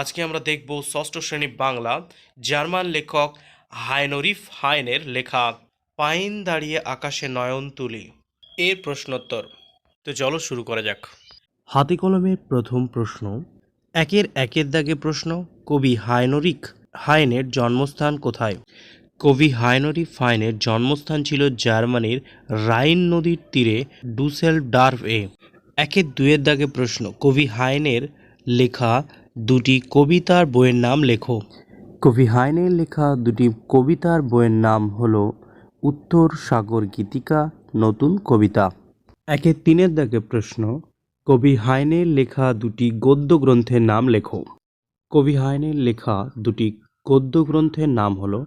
আজকে আমরা দেখব ষষ্ঠ শ্রেণি বাংলা, জার্মান লেখক হায়নরিফ হায়নের লেখা পাইন দাঁড়িয়ে আকাশে নয়ন তুলি। এর প্রশ্নোত্তর। তো চলো শুরু করা যাক। হাতে কলমের প্রথম প্রশ্ন, একের একের দাগে প্রশ্ন, কবি হায়নরিক হায়নের জন্মস্থান কোথায়? কবি হায়নরিফ হায়নের জন্মস্থান ছিল জার্মানির রাইন নদীর তীরে ডুসেল ডার্ভ এ একের দুয়ের দাগে প্রশ্ন, কবি হায়নের লেখা দুটি কবিতার বইয়ের নাম লেখো। কবি হায়নের লেখা দুটি কবিতার বইয়ের নাম হলো উত্তর সাগর গীতিকা, নতুন কবিতা। একে তিনের দাগে প্রশ্ন, কবি হায়নের লেখা দুটি গদ্য গ্রন্থের নাম লেখো। কবি হায়নের লেখা দুটি গদ্য গ্রন্থের নাম হলো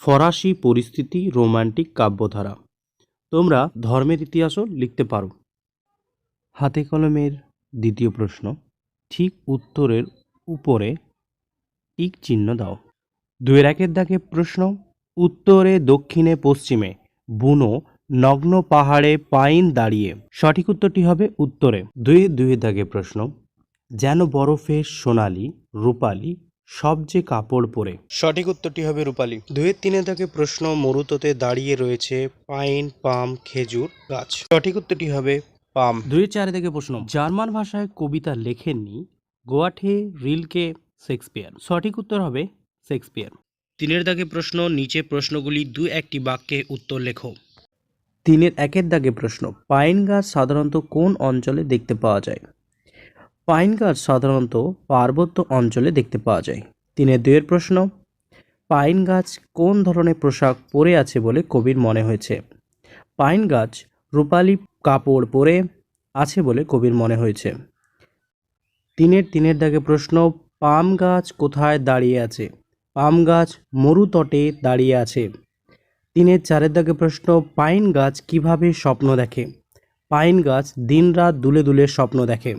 ফরাসি পরিস্থিতি রোমান্টিক কাব্যধারা। তোমরা ধর্মের ইতিহাসও লিখতে পারো। হাতে কলমের দ্বিতীয় প্রশ্ন ঠিক উত্তরের উপরে টিক চিহ্ন দাও। দুই একের দাগে প্রশ্ন, উত্তরে, দক্ষিণে, পশ্চিমে। বুনো, নগ্ন পাহাড়ে, পাইন দাঁড়িয়ে। সঠিক উত্তরটি হবে উত্তরে। দুই দুই দাগে প্রশ্ন, যেন বরফের সোনালি, রূপালি, সব যে কাপড় পরে। সঠিক উত্তরটি হবে রূপালি। দুয়ের তিনে দাগে প্রশ্ন, মরুততে দাঁড়িয়ে রয়েছে পাইন, পাম, খেজুর গাছ। সঠিক উত্তরটি হবে পাম। দুই চারে থেকে প্রশ্ন জার্মান ভাষায় কবিতা লেখেননি গোয়াঠে রিলকে শেক্সপিয়ার। সঠিক উত্তর হবে শেক্সপিয়ার। তিনের দাগে প্রশ্ন নিচে প্রশ্নগুলি দু একটি বাক্যে উত্তর লেখো। তিনের একের দাগে প্রশ্ন পাইন গাছ সাধারণত কোন অঞ্চলে দেখতে পাওয়া যায়? পাইন গাছ সাধারণত পার্বত্য অঞ্চলে দেখতে পাওয়া যায়। তিনের দুয়ের প্রশ্ন পাইন গাছ কোন ধরনের পোশাক পরে আছে বলে কবির মনে হয়েছে? পাইন গাছ রূপালি কাপড় পরে আছে বলে কবির মনে হয়েছে। তিনের তিনের দাগে প্রশ্ন, পাম গাছ কোথায় দাঁড়িয়ে আছে? পাম গাছ মরুতটে দাঁড়িয়ে আছে। তিনের চারের দাগে প্রশ্ন, পাইন গাছ কীভাবে স্বপ্ন দেখে? পাইন গাছ দিনরাত দুলে দুলে স্বপ্ন দেখে।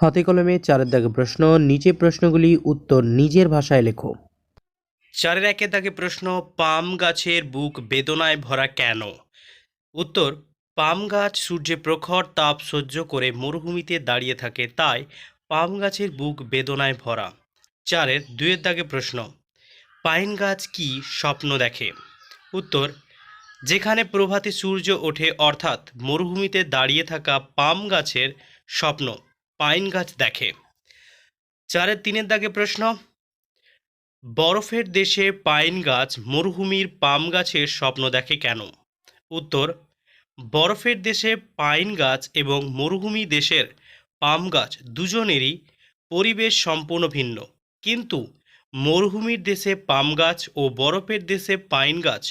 হাতে কলমে চারের দাগে প্রশ্ন, নিচে প্রশ্নগুলি উত্তর নিজের ভাষায় লেখো। চারের একের দাগে প্রশ্ন, পাম গাছের বুক বেদনায় ভরা কেন? উত্তর, পাম গাছ সূর্যে প্রখর তাপ সহ্য করে মরুভূমিতে দাঁড়িয়ে থাকে, তাই পাম গাছের বুক বেদনায় ভরা। চারের দুয়ের দাগে প্রশ্ন, পাইন গাছ কি স্বপ্ন দেখে? উত্তর, যেখানে প্রভাতে সূর্য ওঠে অর্থাৎ মরুভূমিতে দাঁড়িয়ে থাকা পাম গাছের স্বপ্ন পাইন গাছ দেখে। চারের তিনের দাগে প্রশ্ন, বরফের দেশে পাইন গাছ মরুভূমির পাম গাছের স্বপ্ন দেখে কেন? উত্তর বরফের দেশে পাইন গাছ এবং মরুভূমি দেশের পাম গাছ দুজনেরই পরিবেশ সম্পূর্ণ ভিন্ন। কিন্তু মরুভূমির দেশে পাম গাছ ও বরফের দেশে পাইন গাছ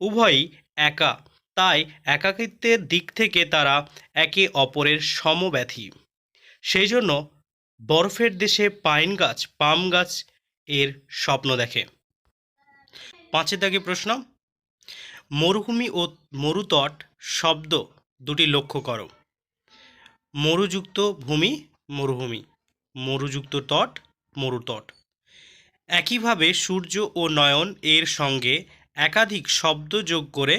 উভয়ই একা, তাই একাকিত্বের দিক থেকে তারা একে অপরের সমব্যথী। সেই জন্য বরফের দেশে পাইন গাছ পাম গাছ এর স্বপ্ন দেখে। পাঁচের দাগে প্রশ্ন মরুভূমি ও মরুতট শব্দ দুটি লক্ষ্য করো। মরুযুক্ত ভূমি, মরুভূমি। মরুযুক্ত তট, মরুতট। একইভাবে সূর্য ও নয়ন এর সঙ্গে একাধিক শব্দ যোগ করে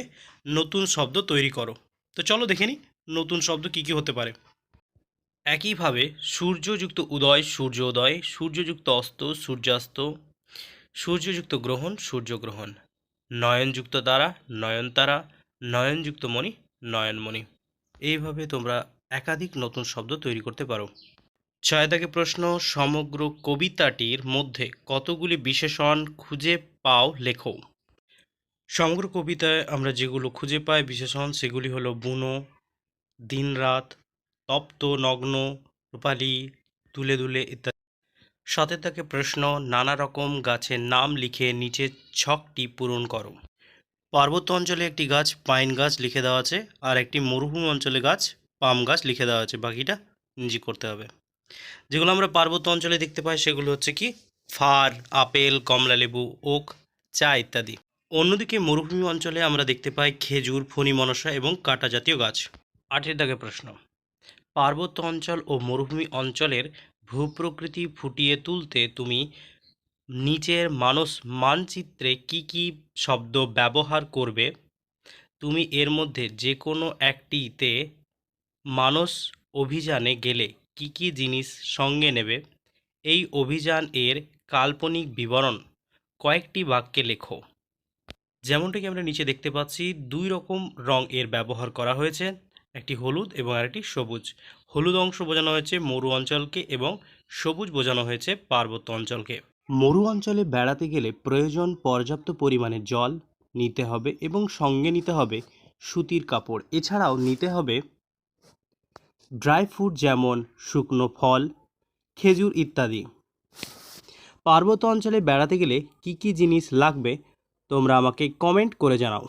নতুন শব্দ তৈরি করো। তো চলো দেখে নিই নতুন শব্দ কী কী হতে পারে। একইভাবে সূর্যযুক্ত উদয়, সূর্যোদয়, সূর্যযুক্ত অস্ত, সূর্যাস্ত, সূর্যযুক্ত গ্রহণ, সূর্যগ্রহণ। নয়নযুক্ত তারা নয়নতারা, নয়নযুক্ত মণি, নয়নমণি। এইভাবে তোমরা একাধিক নতুন শব্দ তৈরি করতে পারো। ছয় দাগে প্রশ্ন, সমগ্র কবিতাটির মধ্যে কতগুলি বিশেষণ খুঁজে পাও লেখো? সমগ্র কবিতায় আমরা যেগুলো খুঁজে পাই বিশেষণ, সেগুলি হলো বুনো, দিনরাত, তপ্ত, নগ্ন, রূপালি তুলে দুলে ইত্যাদি। সাথে থাকে প্রশ্ন, নানা রকম গাছের নাম লিখে নিচে ছকটি পূরণ করো। পার্বত্য অঞ্চলে একটি গাছ পাইন গাছ লিখে দেওয়া আছে, আর একটি মরুভূমি অঞ্চলে গাছ পাম গাছ লিখে দেওয়া আছে, বাকিটা নিজে করতে হবে। যেগুলো আমরা পার্বত্য অঞ্চলে দেখতে পাই সেগুলো হচ্ছে কি? ফার, আপেল কমলালেবু ওক, চা ইত্যাদি। অন্যদিকে মরুভূমি অঞ্চলে আমরা দেখতে পাই খেজুর, ফণি, মনসা এবং কাঁটা জাতীয় গাছ। আটের দাগে প্রশ্ন, পার্বত্য অঞ্চল ও মরুভূমি অঞ্চলের ভূপ্রকৃতি ফুটিয়ে তুলতে তুমি নিচের মানস, মানচিত্রে কি কি শব্দ ব্যবহার করবে? তুমি এর মধ্যে যে কোনো একটিতে মানস অভিযানে গেলে কি কি জিনিস সঙ্গে নেবে? এই অভিযান এর কাল্পনিক বিবরণ কয়েকটি বাক্যে লেখো। যেমনটাকে আমরা নিচে দেখতে পাচ্ছি, দুই রকম রং এর ব্যবহার করা হয়েছে। একটি হলুদ এবং আরেকটি সবুজ। হলুদ অংশ বোঝানো হয়েছে মরু অঞ্চলকে এবং সবুজ বোঝানো হয়েছে পার্বত্য অঞ্চলকে। মরু অঞ্চলে বেড়াতে গেলে প্রয়োজন পর্যাপ্ত পরিমাণে জল নিতে হবে এবং সঙ্গে নিতে হবে সুতির কাপড়। এছাড়াও নিতে হবে ড্রাই ফ্রুট যেমন শুকনো ফল, খেজুর ইত্যাদি। পার্বত্য অঞ্চলে বেড়াতে গেলে কি কি জিনিস লাগবে তোমরা আমাকে কমেন্ট করে জানাও।